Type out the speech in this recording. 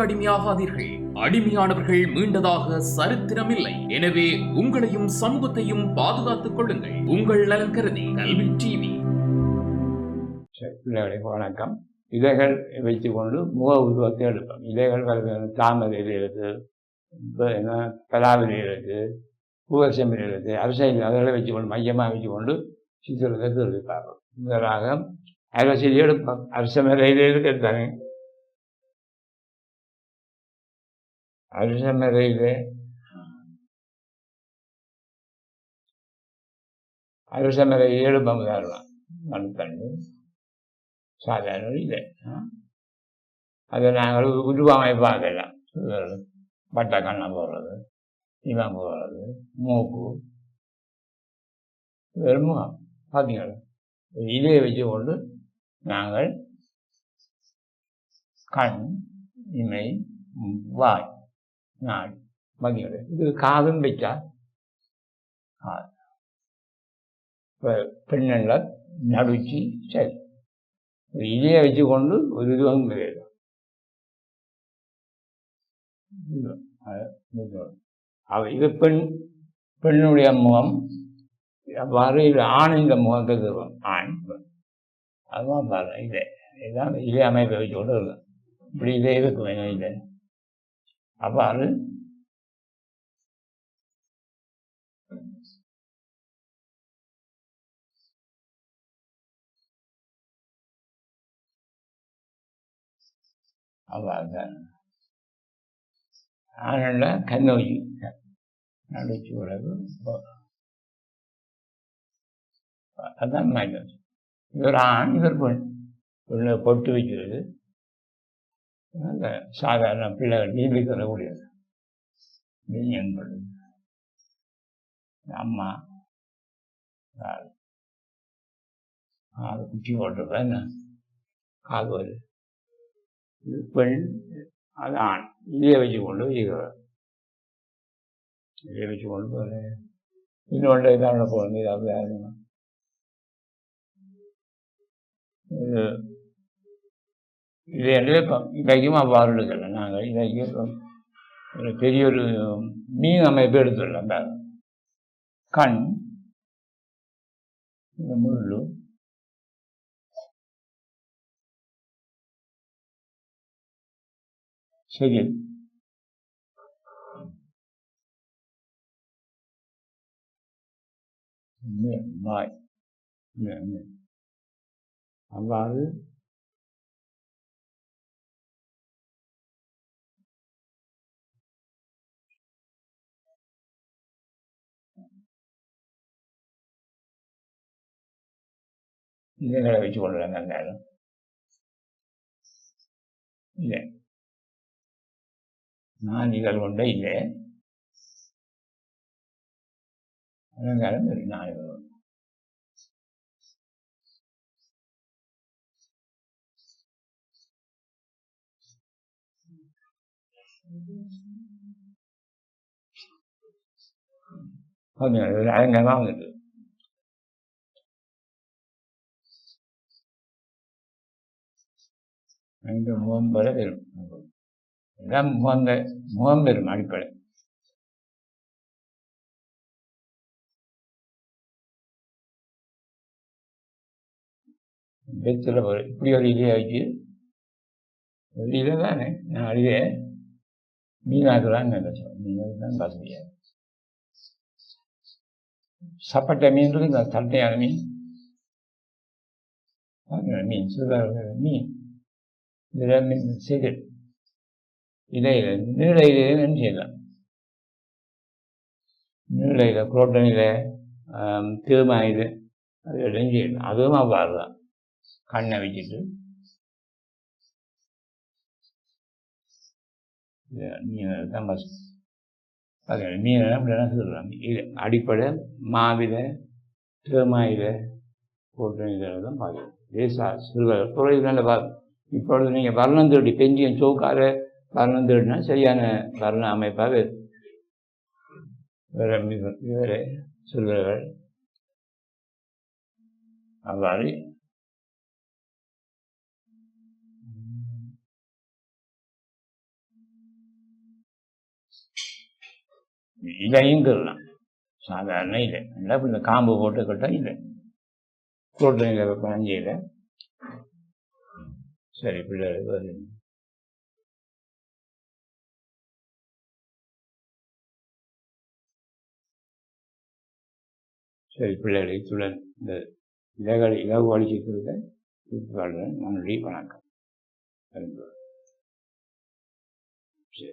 போதைக்கு அடிமையாகாதீர்கள். அடிமையானவர்கள் மீண்டதாக சரித்திரமில்லை. எனவே உங்களையும் சமூகத்தையும் பாதுகாத்துக் கொள்ளுங்கள். உங்கள் நலன் கருதி கல்வி டிவி. வணக்கம். இலைகள் வைத்துக்கொண்டு முக உருவத்தை எடுப்போம். இலைகள் வருகிறது தாமரையில் இருக்குது இப்போ என்ன பலாவில இருக்குது பூவரசமில் இருக்குது அரசியல் அதெல்லாம் வச்சுக்கொண்டு மையமாக வச்சுக்கொண்டு சித்திரத்தை எடுப்பார்கள் முதலாக அரசியல் எடுப்போம். அரசமரையில் இருக்கிறதானே அரசமரையில் அரசமரை எடுப்போம் உதாரணம் மண்பண்ணு சாதாரண இல்லை அதை நாங்கள் உருவமைப்பாக்கலாம் பட்டை கண்ணம் போடுறது இவன் போடுறது மூக்கு. வெறும் பார்த்தீங்களா இதை வச்சு கொண்டு நாங்கள் கண் இமை வாய் நாள் பார்த்தீங்களா இது காதும் வச்சா காது இப்போ பெண்ணெல்லாம் நடுச்சி சரி ஒரு இலையை வச்சுக்கொண்டு ஒரு இதுவும் கிடையாது இது, இது. பெண் பெண்ணுடைய முகம் அவ்வாறு இது ஆணின் முகத்துக்கு இருக்கும் ஆண் பெண் அதுதான் பாருங்க இது இதான் இதே அமைப்பை வச்சு கொண்டு இருக்கும் இப்படி இதே இருக்கும் எங்கள் அவ்வாறு அவ்வாறு தான் ஆனல்ல கண்ணோக்கி நடுச்சு உலகு அதான் மேஜர் இவர் ஆண் இவர் பெண் பிள்ளை பொட்டு வைக்கிறது சாதாரண பிள்ளைகள் நீந்தி சொல்லக்கூடியது நீங்க என்பது அம்மா. கால். குட்டி குச்சி என்ன? காது வருது இது பெண் அது ஆண். இதையை வச்சு கொண்டு வைக்கிறார் இதை வச்சு கொண்டு போகிறேன் இன்னொன்று இதான போகணும் இதாவது யாருங்க இது இது என்று இப்போ இன்றைக்கும் அவ்வாறு எடுக்கல நாங்கள் இன்றைக்கும் இப்போ ஒரு பெரிய ஒரு மீன் அமைப்பு எடுத்துடலாம் பாருங்க. கண் இந்த முள்ளு சரி மே- வாய் மே- மே. அவ்வாறு இலைகளை வச்சு கொள்ளுறாங்க அந்த இடம் இல்லை நான் இதழ் கொண்ட இல்லை அலங்காரம் சரி நான் இதழ் கொண்ட கொஞ்சம் இது அலங்காரமாக வந்துட்டு அங்கே முகம் பெற வரும் எல்லாம் முகங்க முகம் பெறும் அடிப்படை பெத்தில் ஒரு இப்படி ஒரு இலையை வச்சு ஒரு இலை தானே நான் அழிவே மீனாக்குறான்னு நினைச்சோம் மீன் தான் வசதியாக சப்பட்டை மீன் இருக்கு இந்த தட்டையான மீன் மீன் சிறுவர் மீன் இதில் மீன் செதில் இலையில நீள செய்யலாம். நீளையில் குரோட்டனில் குரோட்டன் அது எல்லாம் செய்யலாம். அதுவும் அவ்வாறு தான். கண்ணை வச்சுட்டு. மீன் தான் பஸ் அது மீன் அப்படிலாம் சொல்கிறாங்க இது அடிப்படை மாவில திருமாயில குரோட்டன் இதில் தான் பார்க்கணும் லேசா சிறுவர் குறைவு நல்ல பா இப்பொழுது நீங்கள் வர்ணம் தேடி பெஞ்சியம் சோக்கால வர்ணம் தேடினா சரியான வர்ண அமைப்பாக இவரை சொல்கிறார்கள் அவ்வாறு. இலையும் கருலாம் சாதாரண இல்லை இல்லை இந்த காம்பு போட்டுக்கிட்டால் இல்லை புரோட்டீன் இல்லை பஞ்சு இல்லை சரி பிள்ளை வருது சரி பிள்ளைகளை இத்துடன் இந்த இலகலை இலகு அளிச்சிருக்கிறத வாழ்கிறேன் நன்றி வணக்கம் சரி.